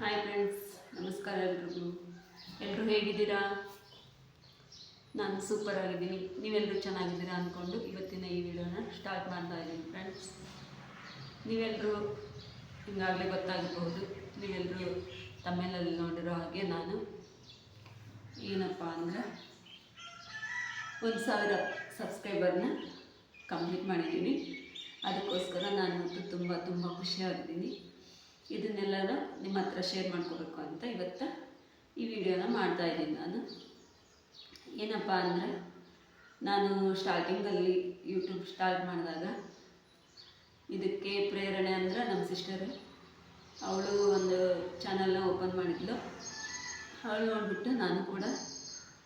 Hi friends ನಮಸ್ಕಾರ ಎಲ್ರಿಗೂ. ಎಲ್ಲರೂ ಹೇಗಿದ್ದೀರಾ? ನಾನು ಸೂಪರ್ ಆಗಿದ್ದೀನಿ. ನೀವೆಲ್ಲರೂ ಚೆನ್ನಾಗಿದ್ದೀರಾ ಅಂದ್ಕೊಂಡು ಇವತ್ತಿನ ಈ ವಿಡಿಯೋನ ಸ್ಟಾರ್ಟ್ ಮಾಡ್ತಾ ಇದ್ದೀನಿ ಫ್ರೆಂಡ್ಸ್ ನೀವೆಲ್ಲರೂ ಹಿಂಗಾಗಲೇ ಗೊತ್ತಾಗಬಹುದು. ನೀವೆಲ್ಲರೂ ತಮ್ಮೇಲಲ್ಲಿ ನೋಡಿರೋ ಹಾಗೆ ನಾನು. ಏನಪ್ಪ ಅಂದರೆ ಒಂದು ಸಾವಿರ ಸಬ್ಸ್ಕ್ರೈಬರ್ನ ಕಂಪ್ಲೀಟ್ ಮಾಡಿದ್ದೀನಿ. ಅದಕ್ಕೋಸ್ಕರ ನಾನು ತುಂಬ ತುಂಬ ಖುಷಿಯಾಗಿದ್ದೀನಿ. ಇದನ್ನೆಲ್ಲನೂ ನಿಮ್ಮ ಹತ್ರ ಶೇರ್ ಮಾಡ್ಕೋಬೇಕು ಅಂತ ಇವತ್ತು ಈ ವಿಡಿಯೋನ ಮಾಡ್ತಾ ಇದ್ದೀನಿ ನಾನು. ಏನಪ್ಪ ಅಂದರೆ, ನಾನು ಸ್ಟಾರ್ಟಿಂಗಲ್ಲಿ ಯೂಟ್ಯೂಬ್ ಸ್ಟಾರ್ಟ್ ಮಾಡಿದಾಗ ಇದಕ್ಕೆ ಪ್ರೇರಣೆ ಅಂದರೆ ನಮ್ಮ ಸಿಸ್ಟರ್ ಅವಳು ಒಂದು ಚಾನಲ್ನ ಓಪನ್ ಮಾಡಿದ್ಲು. ಅವಳು ನೋಡಿಬಿಟ್ಟು ನಾನು ಕೂಡ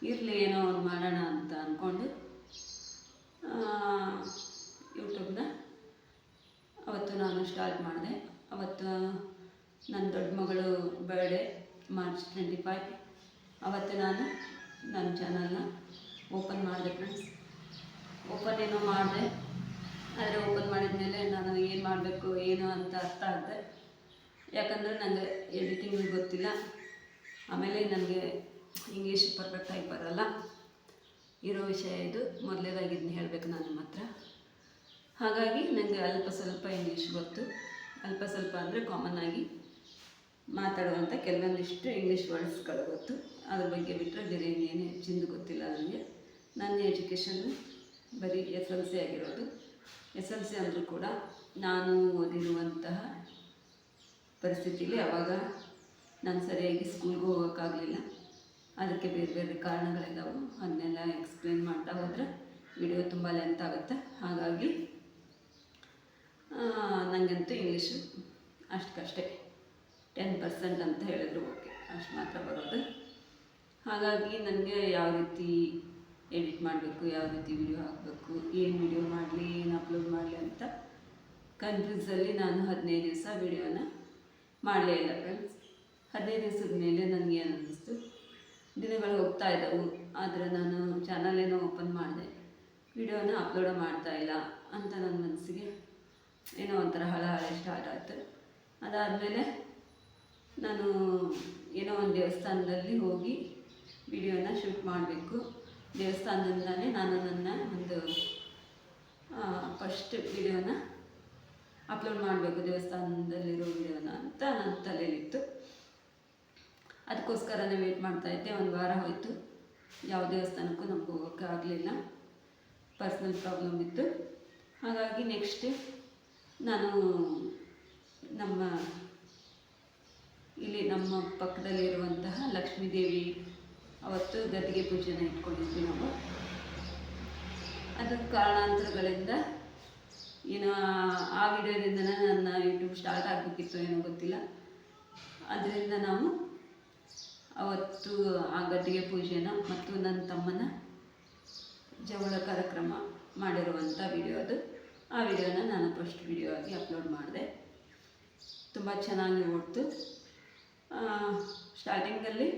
ಇರಲಿ ಏನೋ ಒಂದು ಮಾಡೋಣ ಅಂತ ಅಂದ್ಕೊಂಡು ಯೂಟ್ಯೂಬ್ನ ಅವತ್ತು ನಾನು ಸ್ಟಾರ್ಟ್ ಮಾಡಿದೆ. ಅವತ್ತು ನನ್ನ ದೊಡ್ಡ ಮಗಳು ಬರ್ಡೇ ಮಾರ್ಚ್ ಟ್ವೆಂಟಿ ಫೈವ್ ಅವತ್ತು ನಾನು ನನ್ನ ಚಾನಲ್ನ ಓಪನ್ ಮಾಡಿದೆ ಫ್ರೆಂಡ್ಸ್ ಓಪನ್ ಏನೋ ಮಾಡಿದೆ. ಆದರೆ ಓಪನ್ ಮಾಡಿದ ಮೇಲೆ ನಾನು ಏನು ಮಾಡಬೇಕು, ಏನು ಅಂತ ಅರ್ಥ ಆಗದೆ. ಯಾಕಂದರೆ ನನಗೆ ಎಡಿಟಿಂಗ್ ಗೊತ್ತಿಲ್ಲ. ಆಮೇಲೆ ನನಗೆ ಇಂಗ್ಲೀಷ್ ಪರ್ಫೆಕ್ಟಾಗಿ ಬರಲ್ಲ. ಇರೋ ವಿಷಯ ಇದು. ಮೊದಲೇದಾಗಿ ಇದನ್ನ ಹೇಳಬೇಕು ನಾನು ಮಾತ್ರ ಹಾಗಾಗಿ ನನಗೆ ಅಲ್ಪ ಸ್ವಲ್ಪ ಇಂಗ್ಲೀಷ್ ಗೊತ್ತು. ಅಲ್ಪ ಸ್ವಲ್ಪ ಅಂದರೆ ಕಾಮನ್ ಆಗಿ ಮಾತಾಡುವಂಥ ಕೆಲವೊಂದಿಷ್ಟು ಇಂಗ್ಲೀಷ್ ವರ್ಡ್ಸ್ಗಳು ಗೊತ್ತು. ಅದ್ರ ಬಗ್ಗೆ ಬಿಟ್ಟರೆ ಬೇರೆ ಇನ್ನೇನು ಹೆಚ್ಚಿಂದು ಗೊತ್ತಿಲ್ಲ ನನಗೆ. ನನ್ನ ಎಜುಕೇಷನ್ ಬರೀ ಎಸ್ ಎಲ್ ಸಿ ಆಗಿರೋದು. ಎಸ್ ಎಲ್ ಸಿ ಅಂದರೂ ಕೂಡ ನಾನು ಓದಿರುವಂತಹ ಪರಿಸ್ಥಿತಿಯಲ್ಲಿ ಅವಾಗ ನಾನು ಸರಿಯಾಗಿ ಸ್ಕೂಲ್ಗೆ ಹೋಗೋಕ್ಕಾಗಲಿಲ್ಲ. ಅದಕ್ಕೆ ಬೇರೆ ಬೇರೆ ಕಾರಣಗಳಿದ್ದಾವೆ ಅದನ್ನೆಲ್ಲ ಎಕ್ಸ್ಪ್ಲೇನ್ ಮಾಡ್ತಾ ಹೋದರೆ ವಿಡಿಯೋ ತುಂಬ ಲೆಂತ್ ಆಗುತ್ತೆ. ಹಾಗಾಗಿ ನನಗಂತೂ ಇಂಗ್ಲೀಷು ಅಷ್ಟಕ್ಕಷ್ಟೇ ಟೆನ್ ಪರ್ಸೆಂಟ್ ಅಂತ ಹೇಳಿದ್ರು ಓಕೆ ಅಷ್ಟು ಮಾತ್ರ ಬರೋದು. ಹಾಗಾಗಿ ನನಗೆ ಯಾವ ರೀತಿ ಎಡಿಟ್ ಮಾಡಬೇಕು, ಯಾವ ರೀತಿ ವಿಡಿಯೋ ಹಾಕಬೇಕು, ಏನು ವಿಡಿಯೋ ಮಾಡಲಿ, ಏನು ಅಪ್ಲೋಡ್ ಮಾಡಲಿ ಅಂತ ಕನ್ಫ್ಯೂಸಲ್ಲಿ ನಾನು ಹದಿನೈದು ದಿವಸ ವಿಡಿಯೋನ ಮಾಡಲೇ ಇಲ್ಲ ಫ್ರೆಂಡ್ಸ್ ಹದಿನೈದು ದಿವಸದ ಮೇಲೆ ನನಗೆ ಏನು ಅನ್ನಿಸ್ತು ದಿನಗಳು ಹೋಗ್ತಾ ಇದ್ದಾವೆ, ಆದರೆ ನಾನು ಚಾನಲ್ ಏನೋ ಓಪನ್ ಮಾಡಿದೆ. ವಿಡಿಯೋನ ಅಪ್ಲೋಡ್ ಮಾಡ್ತಾ ಇಲ್ಲ ಅಂತ ನನ್ನ ಮನಸ್ಸಿಗೆ ಏನೋ ಒಂಥರ ಹಳ ಹಳೆ ಸ್ಟಾರ್ಟ್ ಆಯಿತು. ಅದಾದಮೇಲೆ ನಾನು ಏನೋ ಒಂದು ದೇವಸ್ಥಾನದಲ್ಲಿ ಹೋಗಿ ವಿಡಿಯೋನ ಶೂಟ್ ಮಾಡಬೇಕು. ದೇವಸ್ಥಾನದಿಂದಲೇ ನಾನು ನನ್ನ ಒಂದು ಫಸ್ಟ್ ವಿಡಿಯೋನ ಅಪ್ಲೋಡ್ ಮಾಡಬೇಕು, ದೇವಸ್ಥಾನದಲ್ಲಿರೋ ವಿಡಿಯೋನ ಅಂತ ನನ್ನ ತಲೆಯಲ್ಲಿತ್ತು. ಅದಕ್ಕೋಸ್ಕರನೇ ಮಾಡ್ತಾ ಮಾಡ್ತಾಯಿದ್ದೆ ಒಂದು ವಾರ ಹೋಯಿತು. ಯಾವ ದೇವಸ್ಥಾನಕ್ಕೂ ನಮ್ಗೆ ಹೋಗೋಕ್ಕೆ ಆಗಲಿಲ್ಲ. ಪರ್ಸ್ನಲ್ ಪ್ರಾಬ್ಲಮ್ ಇತ್ತು. ಹಾಗಾಗಿ ನೆಕ್ಸ್ಟ್ ನಾನು ನಮ್ಮ ಇಲ್ಲಿ ನಮ್ಮ ಪಕ್ಕದಲ್ಲಿರುವಂತಹ ಲಕ್ಷ್ಮೀದೇವಿ ಅವತ್ತು ಗದ್ದಿಗೆ ಪೂಜೆನ ಇಟ್ಕೊಂಡಿದ್ವಿ ನಾವು. ಅದಕ್ಕೆ ಕಾರಣಾಂತರಗಳಿಂದ ಏನು ಆ ವಿಡಿಯೋದಿಂದನೇ ನನ್ನ ಯೂಟ್ಯೂಬ್ ಸ್ಟಾರ್ಟ್ ಆಗಬೇಕಿತ್ತು ಏನೋ ಗೊತ್ತಿಲ್ಲ. ಅದರಿಂದ ನಾವು ಅವತ್ತು ಆ ಗದ್ದಿಗೆ ಪೂಜೆನ ಮತ್ತು ನನ್ನ ತಮ್ಮನ ಜವಳ ಕಾರ್ಯಕ್ರಮ ಮಾಡಿರುವಂಥ ವಿಡಿಯೋ ಅದು. ಆ ವಿಡಿಯೋನ ನಾನು ಫಸ್ಟ್ ವಿಡಿಯೋ ಆಗಿ ಅಪ್ಲೋಡ್ ಮಾಡಿದೆ. ತುಂಬ ಚೆನ್ನಾಗಿ ಓಡ್ತು. ಸ್ಟಾರ್ಟಿಂಗಲ್ಲಿ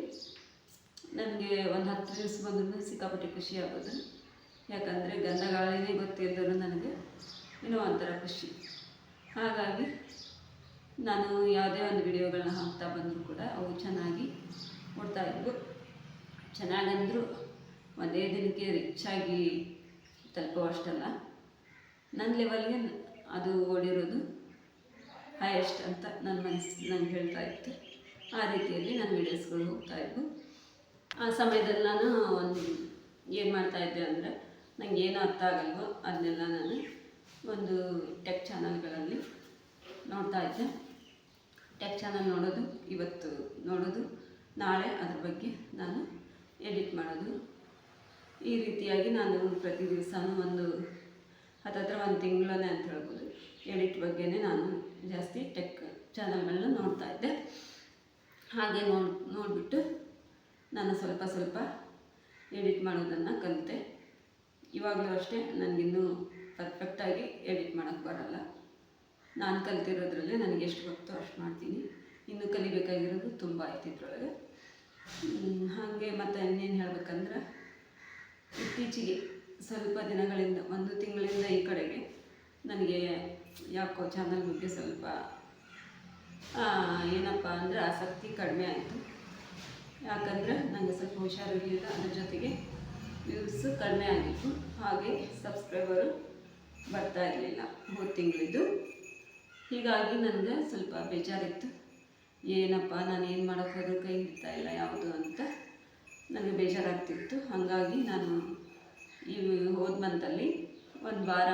ನನಗೆ ಒಂದು ಹತ್ತು ದಿವಸ ಬಂದ್ರೂ ಸಿಕ್ಕಾಪಟ್ಟೆ ಖುಷಿ ಆಗೋದು. ಯಾಕಂದರೆ ಗಂಧಗಾಳಿನೇ ಗೊತ್ತಿಲ್ಲದರೂ ನನಗೆ ಏನೋ ಒಂಥರ ಖುಷಿ. ಹಾಗಾಗಿ ನಾನು ಯಾವುದೇ ಒಂದು ವಿಡಿಯೋಗಳನ್ನ ಹಾಕ್ತಾ ಬಂದರೂ ಕೂಡ ಅವು ಚೆನ್ನಾಗಿ ಓಡ್ತಾ ಇದ್ವು. ಚೆನ್ನಾಗಂದರೂ ಒಂದೇ ದಿನಕ್ಕೆ ರಿಚ್ ಆಗಿ ತಲುಪುವಷ್ಟಲ್ಲ. ನನ್ನ ಲೆವೆಲ್ಗೆ ಅದು ಓಡಿರೋದು ಹೈಯೆಸ್ಟ್ ಅಂತ ನನ್ನ ಮನಸ್ಸು ನಾನು ಹೇಳ್ತಾ ಇತ್ತು. ಆ ರೀತಿಯಲ್ಲಿ ನನ್ನ ವೀಡಿಯೋಸ್ಗಳು ಹೋಗ್ತಾ ಇದ್ವು. ಆ ಸಮಯದಲ್ಲಿ ನಾನು ಒಂದು ಏನು ಮಾಡ್ತಾಯಿದ್ದೆ ಅಂದರೆ ನನಗೆ ಏನು ಅರ್ಥ ಆಗಲ್ವೋ ಅದನ್ನೆಲ್ಲ ನಾನು ಒಂದು ಟೆಕ್ ಚಾನಲ್ಗಳಲ್ಲಿ ನೋಡ್ತಾ ಇದ್ದೆ. ಟೆಕ್ ಚಾನಲ್ ನೋಡೋದು, ಇವತ್ತು ನೋಡೋದು, ನಾಳೆ ಅದ್ರ ಬಗ್ಗೆ ನಾನು ಎಡಿಟ್ ಮಾಡೋದು. ಈ ರೀತಿಯಾಗಿ ನಾನು ಪ್ರತಿ ದಿವಸನೂ ಒಂದು ಹತ್ತತ್ರ ಒಂದು ತಿಂಗಳೇ ಅಂತ ಹೇಳ್ಬೋದು. ಎಡಿಟ್ ಬಗ್ಗೆನೇ ನಾನು ಜಾಸ್ತಿ ಟೆಕ್ ಚಾನಲ್ಗಳನ್ನ ನೋಡ್ತಾ ಇದ್ದೆ. ಹಾಗೆ ನೋಡಿ, ನೋಡಿಬಿಟ್ಟು ನಾನು ಸ್ವಲ್ಪ ಸ್ವಲ್ಪ ಎಡಿಟ್ ಮಾಡೋದನ್ನು ಕಲಿತೆ. ಇವಾಗಲೂ ಅಷ್ಟೇ, ನನಗಿನ್ನೂ ಪರ್ಫೆಕ್ಟಾಗಿ ಎಡಿಟ್ ಮಾಡೋಕ್ಕೆ ಬರಲ್ಲ. ನಾನು ಕಲ್ತಿರೋದ್ರಲ್ಲೇ ನನಗೆ ಎಷ್ಟು ಗೊತ್ತೋ ಅಷ್ಟು ಮಾಡ್ತೀನಿ. ಇನ್ನೂ ಕಲಿಬೇಕಾಗಿರೋದು ತುಂಬ ಐತಿ ಇದ್ರೊಳಗೆ. ಹಾಗೆ ಮತ್ತು ಇನ್ನೇನು ಹೇಳ್ಬೇಕಂದ್ರೆ ಇತ್ತೀಚೆಗೆ ಸ್ವಲ್ಪ ದಿನಗಳಿಂದ, ಒಂದು ತಿಂಗಳಿಂದ ಈ ಕಡೆಗೆ ನನಗೆ ಯಾಕೋ ಚಾನಲ್ ಬಗ್ಗೆ ಸ್ವಲ್ಪ ಏನಪ್ಪ ಅಂದರೆ ಆಸಕ್ತಿ ಕಡಿಮೆ ಆಯಿತು. ಯಾಕಂದರೆ ನನಗೆ ಸ್ವಲ್ಪ ಹುಷಾರಿರಲಿಲ್ಲ ಅದ್ರ ಜೊತೆಗೆ ವ್ಯೂಸ್ ಕಡಿಮೆ ಆಗಿತ್ತು. ಹಾಗೆ ಸಬ್ಸ್ಕ್ರೈಬರು ಬರ್ತಾ ಇರಲಿಲ್ಲ ಮೂರು ತಿಂಗಳಿದ್ದು. ಹೀಗಾಗಿ ನನಗೆ ಸ್ವಲ್ಪ ಬೇಜಾರಿತ್ತು. ಏನಪ್ಪ, ನಾನು ಏನು ಮಾಡೋಕ್ಕಾದ್ರೂ ಕೈ ಹಿಡ್ತಾ ಇಲ್ಲ ಯಾವುದು ಅಂತ. ನನಗೆ ಬೇಜಾರಾಗ್ತಿತ್ತು. ಹಾಗಾಗಿ ನಾನು ಈ ಹೋದ ಮಂತಲ್ಲಿ ಒಂದು ವಾರ,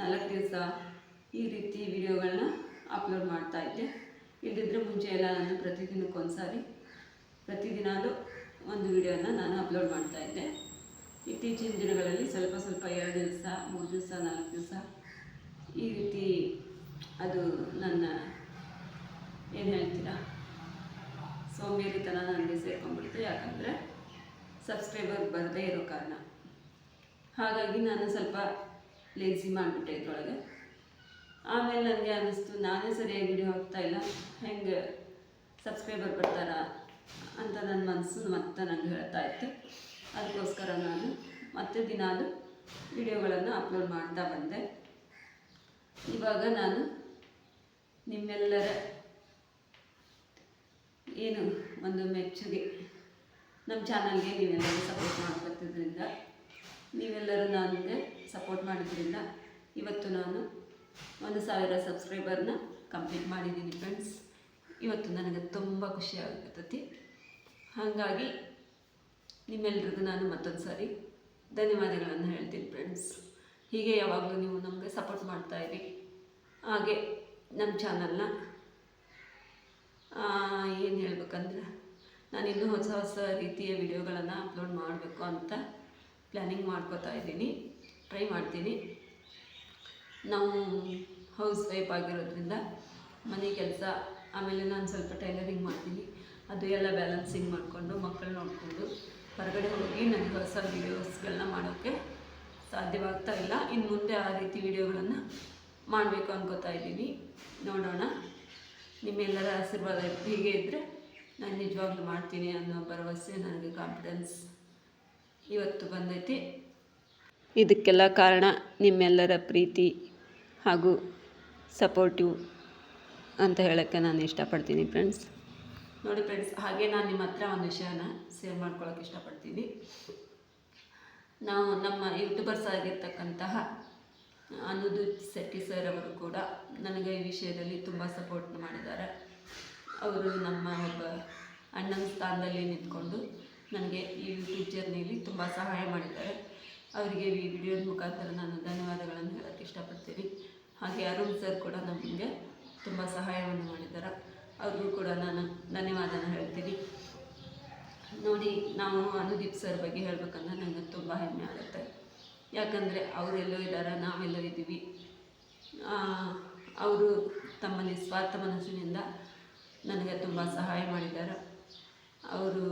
ನಾಲ್ಕು ದಿವಸ ಈ ರೀತಿ ವಿಡಿಯೋಗಳನ್ನ ಅಪ್ಲೋಡ್ ಮಾಡ್ತಾಯಿದ್ದೆ ಇಲ್ಲದಿದ್ದರೆ ಮುಂಚೆ ಎಲ್ಲ ನಾನು ಪ್ರತಿದಿನಕ್ಕೊಂದ್ಸಾರಿ ಸಾರಿ ಪ್ರತಿದಿನಾಲು ಒಂದು ವಿಡಿಯೋನ ನಾನು ಅಪ್ಲೋಡ್ ಮಾಡ್ತಾಯಿದ್ದೆ ಇತ್ತೀಚಿನ ದಿನಗಳಲ್ಲಿ ಸ್ವಲ್ಪ ಸ್ವಲ್ಪ ಎರಡು ದಿವಸ, ಮೂರು ದಿವಸ, ನಾಲ್ಕು ದಿವಸ ಈ ರೀತಿ ಅದು ನನ್ನ, ಏನು ಹೇಳ್ತೀರಾ ಸೋಂಬೇರಿತನ ನನಗೆ ಸೇರ್ಕೊಂಡ್ಬಿಡ್ತು. ಯಾಕಂದರೆ ಸಬ್ಸ್ಕ್ರೈಬರ್ ಬರದೇ ಇರೋ ಕಾರಣ. ಹಾಗಾಗಿ ನಾನು ಸ್ವಲ್ಪ ಲೇಸಿ ಮಾಡಿಬಿಟ್ಟೆ ಇದ್ರೊಳಗೆ. ಆಮೇಲೆ ನನಗೆ ಅನ್ನಿಸ್ತು, ನಾನೇ ಸರಿಯಾಗಿ ವಿಡಿಯೋ ಇಲ್ಲ, ಹೆಂಗೆ ಸಬ್ಸ್ಕ್ರೈಬರ್ ಬರ್ತಾರ ಅಂತ ನನ್ನ ಮನಸ್ಸು ಮತ್ತೆ ನನಗೆ ಹೇಳ್ತಾ ಇತ್ತು. ಅದಕ್ಕೋಸ್ಕರ ನಾನು ಮತ್ತೆ ದಿನಾಲು ವಿಡಿಯೋಗಳನ್ನು ಅಪ್ಲೋಡ್ ಮಾಡ್ತಾ ಬಂದೆ. ಇವಾಗ ನಾನು ನಿಮ್ಮೆಲ್ಲರ ಏನು ಒಂದು ಮೆಚ್ಚುಗೆ ನಮ್ಮ ಚಾನಲ್ಗೆ ನೀವೆಲ್ಲರೂ ಸಪೋರ್ಟ್ ಮಾಡ್ಕೊತಿದ್ರಿಂದ ನೀವೆಲ್ಲರೂ ನನಗೆ ಸಪೋರ್ಟ್ ಮಾಡಿದ್ರಿಂದ ಇವತ್ತು ನಾನು ಒಂದು ಸಾವಿರ ಸಬ್ಸ್ಕ್ರೈಬರ್ನ ಕಂಪ್ಲೀಟ್ ಮಾಡಿದ್ದೀನಿ ಫ್ರೆಂಡ್ಸ್ ಇವತ್ತು ನನಗೆ ತುಂಬ ಖುಷಿ ಆಗುತ್ತೈತಿ ಹಾಗಾಗಿ ನಿಮ್ಮೆಲ್ರಿಗೂ ನಾನು ಮತ್ತೊಂದು ಸಾರಿ ಧನ್ಯವಾದಗಳನ್ನು ಹೇಳ್ತೀನಿ ಫ್ರೆಂಡ್ಸ್ ಹೀಗೆ ಯಾವಾಗಲೂ ನೀವು ನಮಗೆ ಸಪೋರ್ಟ್ ಮಾಡ್ತಾ ಇರಿ. ಹಾಗೆ ನಮ್ಮ ಚಾನಲ್ನ ಏನು ಹೇಳ್ಬೇಕಂದ್ರೆ ನಾನು ಇನ್ನೂ ಹೊಸ ಹೊಸ ರೀತಿಯ ವಿಡಿಯೋಗಳನ್ನು ಅಪ್ಲೋಡ್ ಮಾಡಬೇಕು ಅಂತ ಪ್ಲ್ಯಾನಿಂಗ್ ಮಾಡ್ಕೋತಾ ಇದ್ದೀನಿ. ಟ್ರೈ ಮಾಡ್ತೀನಿ. ನಾವು ಹೌಸ್ ವೈಫ್ ಆಗಿರೋದ್ರಿಂದ ಮನೆ ಕೆಲಸ, ಆಮೇಲೆ ನಾನು ಸ್ವಲ್ಪ ಟೈಲರಿಂಗ್ ಮಾಡ್ತೀನಿ. ಅದು ಎಲ್ಲ ಬ್ಯಾಲೆನ್ಸಿಂಗ್ ಮಾಡಿಕೊಂಡು ಮಕ್ಕಳು ನೋಡಿಕೊಂಡು ಹೊರಗಡೆ ಹೋಗಿ ನನಗೆ ಹೊಸ ವೀಡಿಯೋಸ್ಗಳನ್ನ ಮಾಡೋಕ್ಕೆ ಸಾಧ್ಯವಾಗ್ತಾ ಇಲ್ಲ. ಇನ್ನು ಮುಂದೆ ಆ ರೀತಿ ವಿಡಿಯೋಗಳನ್ನು ಮಾಡಬೇಕು ಅನ್ಕೋತಾ ಇದ್ದೀನಿ. ನೋಡೋಣ. ನಿಮ್ಮೆಲ್ಲರ ಆಶೀರ್ವಾದ ಹೀಗೆ ಇದ್ದರೆ ನಾನು ನಿಜವಾಗ್ಲೂ ಮಾಡ್ತೀನಿ ಅನ್ನೋ ಭರವಸೆ, ನನಗೆ ಕಾನ್ಫಿಡೆನ್ಸ್ ಇವತ್ತು ಬಂದೈತಿ. ಇದಕ್ಕೆಲ್ಲ ಕಾರಣ ನಿಮ್ಮೆಲ್ಲರ ಪ್ರೀತಿ ಹಾಗೂ ಸಪೋರ್ಟಿವ್ ಅಂತ ಹೇಳೋಕ್ಕೆ ನಾನು ಇಷ್ಟಪಡ್ತೀನಿ ಫ್ರೆಂಡ್ಸ್. ನೋಡಿ ಫ್ರೆಂಡ್ಸ್ ಹಾಗೆ ನಾನು ನಿಮ್ಮ ಹತ್ರ ಒಂದು ವಿಷಯನ ಶೇರ್ ಮಾಡ್ಕೊಳ್ಳೋಕೆ ಇಷ್ಟಪಡ್ತೀನಿ. ನಾವು ನಮ್ಮ ಯೂಟ್ಯೂಬರ್ಸ್ ಆಗಿರ್ತಕ್ಕಂತಹ ಅನುದೂತ್ ಶೆಟ್ಟಿ ಸರ್ ಅವರು ಕೂಡ ನನಗೆ ಈ ವಿಷಯದಲ್ಲಿ ತುಂಬ ಸಪೋರ್ಟ್ ಮಾಡಿದ್ದಾರೆ. ಅವರು ನಮ್ಮ ಒಬ್ಬ ಅಣ್ಣನ ಸ್ಥಾನದಲ್ಲಿ ನಿಂತ್ಕೊಂಡು ನನಗೆ ಈ ಯೂಟ್ಯೂಬ್ ಜರ್ನಿಯಲ್ಲಿ ತುಂಬ ಸಹಾಯ ಮಾಡಿದ್ದಾರೆ. ಅವರಿಗೆ ಈ ವಿಡಿಯೋದ ಮುಖಾಂತರ ನಾನು ಧನ್ಯವಾದಗಳನ್ನು ಹೇಳೋಕ್ಕೆ ಇಷ್ಟಪಡ್ತೀನಿ. ಹಾಗೆ ಅರುಣ್ ಸರ್ ಕೂಡ ನಮಗೆ ತುಂಬ ಸಹಾಯವನ್ನು ಮಾಡಿದ್ದಾರೆ. ಅವ್ರಿಗೂ ಕೂಡ ನಾನು ಧನ್ಯವಾದನ ಹೇಳ್ತೀನಿ. ನೋಡಿ, ನಾವು ಅನುದೀಪ್ ಸರ್ ಬಗ್ಗೆ ಹೇಳ್ಬೇಕಂದ್ರೆ ನನಗೆ ತುಂಬ ಹೆಮ್ಮೆ ಆಗುತ್ತೆ. ಯಾಕಂದರೆ ಅವರೆಲ್ಲೋ ಇದ್ದಾರೆ, ನಾವೆಲ್ಲೋ ಇದ್ದೀವಿ. ಅವರು ತಮ್ಮ ನಿಸ್ವಾರ್ಥ ಮನಸ್ಸಿನಿಂದ ನನಗೆ ತುಂಬ ಸಹಾಯ ಮಾಡಿದ್ದಾರೆ. ಅವರು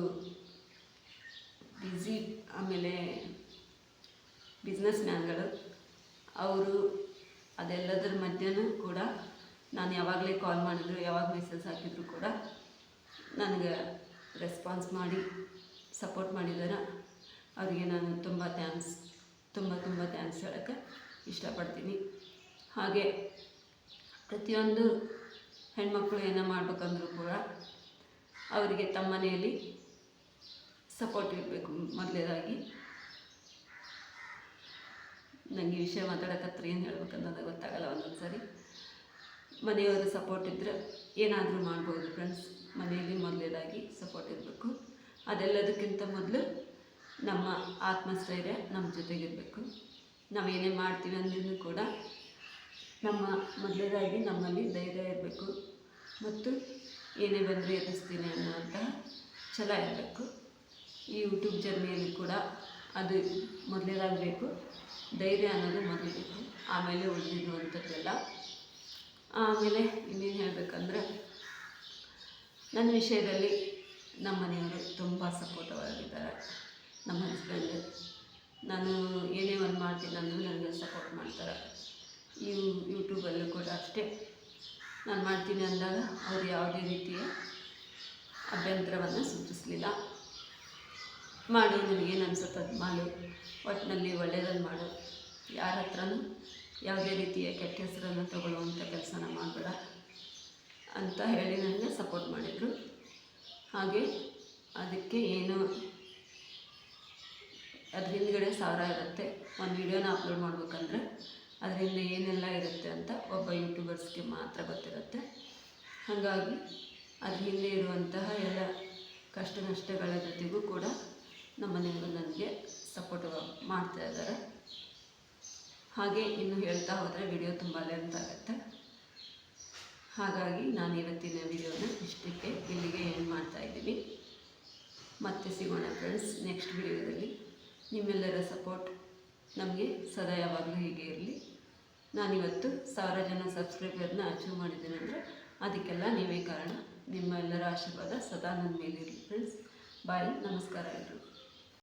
ಬ್ಯುಸಿ ಆಮೇಲೆ ಬಿಸ್ನೆಸ್ ಮ್ಯಾನ್ಗಳು, ಅವರು ಅದೆಲ್ಲದರ ಮಧ್ಯನೂ ಕೂಡ ನಾನು ಯಾವಾಗಲೇ ಕಾಲ್ ಮಾಡಿದ್ರು, ಯಾವಾಗ ಮೆಸೇಜ್ ಹಾಕಿದ್ರು ಕೂಡ ನನಗೆ ರೆಸ್ಪಾನ್ಸ್ ಮಾಡಿ ಸಪೋರ್ಟ್ ಮಾಡಿದ್ದಾರೆ ಅವರಿಗೆ ನಾನು ತುಂಬ ಥ್ಯಾಂಕ್ಸ್ ತುಂಬ ತುಂಬ ಥ್ಯಾಂಕ್ಸ್ ಹೇಳೋಕ್ಕೆ ಇಷ್ಟಪಡ್ತೀನಿ. ಹಾಗೆ ಪ್ರತಿಯೊಂದು ಹೆಣ್ಮಕ್ಳು ಏನೋ ಮಾಡ್ಬೇಕಂದ್ರೂ ಕೂಡ ಅವರಿಗೆ ತಮ್ಮ ಮನೆಯಲ್ಲಿ ಸಪೋರ್ಟ್ ಇರಬೇಕು ಮೊದಲೇದಾಗಿ. ನನಗೆ ಈ ವಿಷಯ ಮಾತಾಡಕತ್ರ ಏನು ಹೇಳ್ಬೇಕನ್ನೋದು ಗೊತ್ತಾಗಲ್ಲ ಒಂದೊಂದು ಸಾರಿ ಮನೆಯವರು ಸಪೋರ್ಟ್ ಇದ್ದರೆ ಏನಾದರೂ ಮಾಡ್ಬೋದು ಫ್ರೆಂಡ್ಸ್ ಮನೆಯಲ್ಲಿ ಮೊದಲೇದಾಗಿ ಸಪೋರ್ಟ್ ಇರಬೇಕು. ಅದೆಲ್ಲದಕ್ಕಿಂತ ಮೊದಲು ನಮ್ಮ ಆತ್ಮಸ್ಥೈರ್ಯ ನಮ್ಮ ಜೊತೆಗಿರಬೇಕು. ನಾವು ಏನೇ ಮಾಡ್ತೀವಿ ಅಂದ್ರೂ ಕೂಡ ನಮ್ಮ ಮೊದಲೇದಾಗಿ ನಮ್ಮಲ್ಲಿ ಧೈರ್ಯ ಇರಬೇಕು. ಮತ್ತು ಏನೇ ಬಂದರೆ ಎದುರಿಸ್ತೀನಿ ಅನ್ನುವಂತಹ ಛಲ ಇರಬೇಕು. ಈ ಯೂಟ್ಯೂಬ್ ಜರ್ನಿಯಲ್ಲಿ ಕೂಡ ಅದು ಮೊದಲೇದಾಗಬೇಕು. ಧೈರ್ಯ ಅನ್ನೋದು ಮೊದಲಿಬೇಕು ಆಮೇಲೆ ಉಳಿದಿರುವಂಥದ್ದೆಲ್ಲ. ಆಮೇಲೆ ಇನ್ನೇನು ಹೇಳಬೇಕಂದ್ರೆ, ನನ್ನ ವಿಷಯದಲ್ಲಿ ನಮ್ಮ ಮನೆಯವರು ತುಂಬ ಸಪೋರ್ಟಿವ್ ಆಗಿದ್ದಾರೆ ನಮ್ಮ ಹಸ್ಬೆಂಡ್ ನಾನು ಏನೇ ಒಂದು ಮಾಡ್ತೀನಿ ಅಂದರೂ ನನಗೆ ಸಪೋರ್ಟ್ ಮಾಡ್ತಾರೆ. ಈ ಯೂಟ್ಯೂಬಲ್ಲೂ ಕೂಡ ಅಷ್ಟೇ. ನಾನು ಮಾಡ್ತೀನಿ ಅಂದಾಗ ಅವರು ಯಾವುದೇ ರೀತಿಯ ಅಭ್ಯಂತರವನ್ನು ಸೂಚಿಸಲಿಲ್ಲ. ಮಾಡು ನಿನಗೇನು ಅನ್ಸುತ್ತೆ ಅದು ಮಾಡು. ಒಟ್ಟಿನಲ್ಲಿ ಒಳ್ಳೆಯದನ್ನು ಮಾಡು. ಯಾರ ಹತ್ರನೂ ಯಾವುದೇ ರೀತಿಯ ಕೆಟ್ಟ ಹೆಸರನ್ನು ತಗೊಳ್ಳುವಂಥ ಕೆಲಸನ ಮಾಡಬೇಡ ಅಂತ ಹೇಳಿ ನನಗೆ ಸಪೋರ್ಟ್ ಮಾಡಿದರು. ಹಾಗೆ ಅದಕ್ಕೆ ಏನು ಅದ್ರ ಹಿಂದ್ಗಡೆ ಸಾವಿರ ಇರುತ್ತೆ. ಒಂದು ವಿಡಿಯೋನ ಅಪ್ಲೋಡ್ ಮಾಡ್ಬೇಕಂದ್ರೆ ಅದರಿಂದ ಏನೆಲ್ಲ ಇರುತ್ತೆ ಅಂತ ಒಬ್ಬ ಯೂಟ್ಯೂಬರ್ಸ್ಗೆ ಮಾತ್ರ ಗೊತ್ತಿರುತ್ತೆ. ಹಾಗಾಗಿ ಅದ್ರ ಹಿಂದೆ ಇರುವಂತಹ ಎಲ್ಲ ಕಷ್ಟ ನಷ್ಟಗಳ ಜೊತೆಗೂ ಕೂಡ ನಮ್ಮ ಮನೆಯವರು ನನಗೆ ಸಪೋರ್ಟ್ ಮಾಡ್ತಾ ಇದ್ದಾರೆ. ಹಾಗೆ ಇನ್ನು ಹೇಳ್ತಾ ಹೋದರೆ ವಿಡಿಯೋ ತುಂಬ ಲೆಂತ್ ಆಗುತ್ತೆ ಹಾಗಾಗಿ ನಾನು ಇವತ್ತಿನ ವಿಡಿಯೋನ ಇಷ್ಟಕ್ಕೆ ಇಲ್ಲಿಗೆ ಏನು ಮಾಡ್ತಾ ಇದ್ದೀನಿ. ಮತ್ತೆ ಸಿಗೋಣ ಫ್ರೆಂಡ್ಸ್ ನೆಕ್ಸ್ಟ್ ವಿಡಿಯೋದಲ್ಲಿ ನಿಮ್ಮೆಲ್ಲರ ಸಪೋರ್ಟ್ ನಮಗೆ ಸದಾ ಯಾವಾಗಲೂ ಹೀಗೆ ಇರಲಿ. ನಾನಿವತ್ತು ಸಾವಿರ ಜನ ಸಬ್ಸ್ಕ್ರೈಬರ್ನ ಅಚೀವ್ ಮಾಡಿದ್ದೀನಿ ಅಂದರೆ ಅದಕ್ಕೆಲ್ಲ ನೀವೇ ಕಾರಣ. ನಿಮ್ಮ ಎಲ್ಲರ ಆಶೀರ್ವಾದ ಸದಾ ನನ್ನ ಮೇಲಿರಲಿ ಫ್ರೆಂಡ್ಸ್ ಬಾಯ್ ನಮಸ್ಕಾರ ಎಲ್ಲರೂ